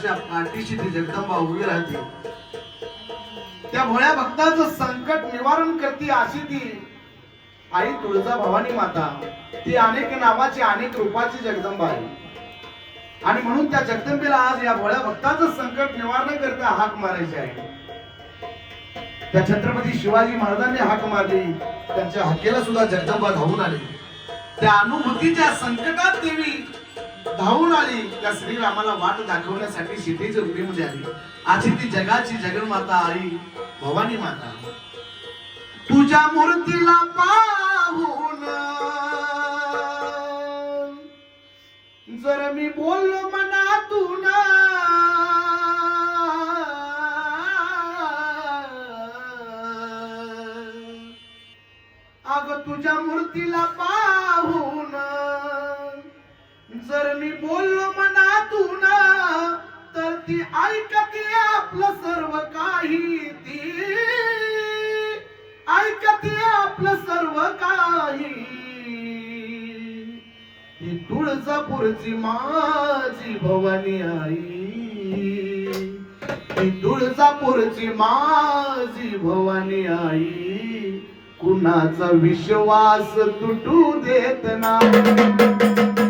भक्ताच्या पाठीशी ती जगदंबा उभी राहते. त्या भोळ्या भक्ताचं संकट निवारण करते अशी ती आई तुळजा भवानी माता. ती अनेक नावाची अनेक रूपाची जगदंबा आहे. आणि म्हणून त्या जगदंबेला आज या भोळ्या भक्ताचं संकट निवारण करता हाक मारायची आहे. त्या छत्रपती शिवाजी महाराजांनी हाक मारली. त्यांच्या हाकेला सुद्धा जगदंबा धावून आली. त्या अनुभूतीच्या संकटात देवी धावून आली. त्या श्रीरामाला वाट दाखवण्यासाठी सीतेच्या रूपीमध्ये आली. आजी ती जगाची जगन्माता आई भवानी माता. तुझ्या मूर्तीला पाहून जर मी बोललो मनातून अग तुझ्या मूर्तीला पा जर मी बोललो मनातून तर ती ऐकते आपलं सर्व काही ती. ऐकते आपलं सर्व काही. ती तुळजापूरची माझी भवानी आई. ती तुळजापूरची माझी भवानी आई. कुणाचा विश्वास तुटू देत नाही.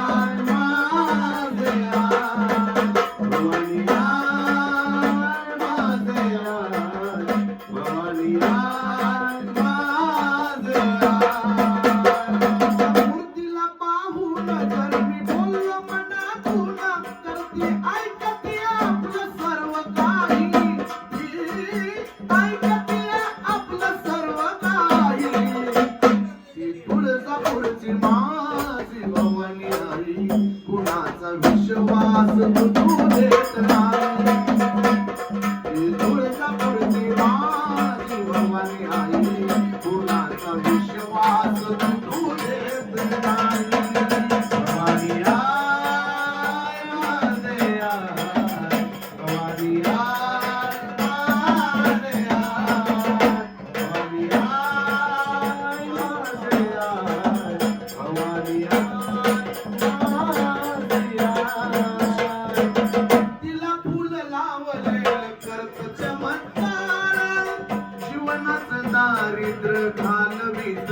जीवनाचं दारिद्र्य घालवीत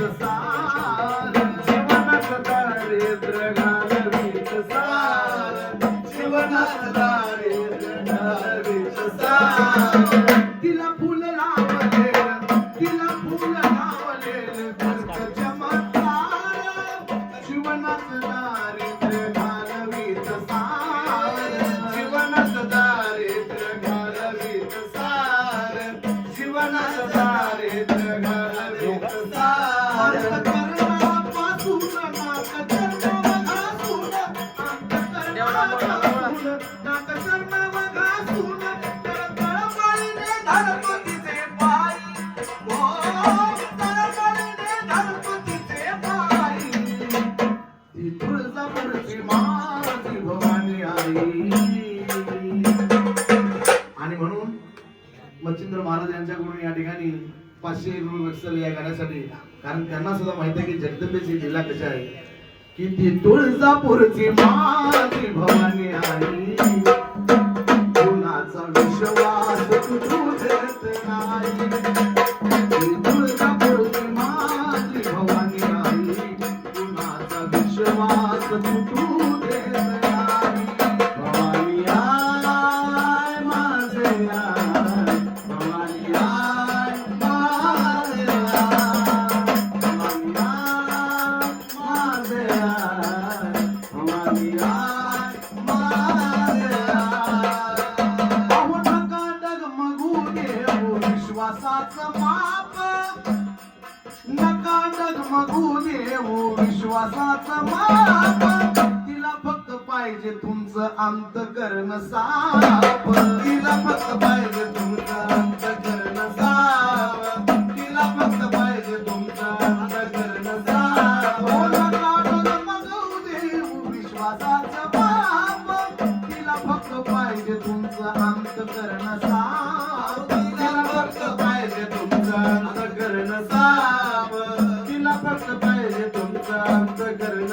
मच्छिंद्र महाराज यांच्याकडून या ठिकाणी पाचशे रुपये वत्सल या गाण्यासाठी कारण त्यांना सुद्धा माहीत आहे की जगदंबेची जिल्हा कशा आहे. की ती तुळजापूरची माझी भवानी आई कुणाचा विश्वास तुटू नाही. तुळजापूरची माझी भवानी आई कुणाचा विश्वास तुटू विश्वासाचं माप. नका डगमगू देऊ विश्वासाचं माप. तिला फक्त पाहिजे तुमचं अंत करण साप. तिला फक्त पाहिजे तुमचं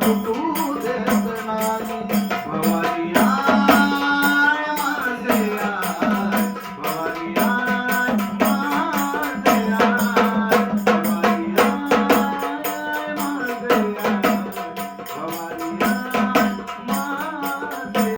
ছোট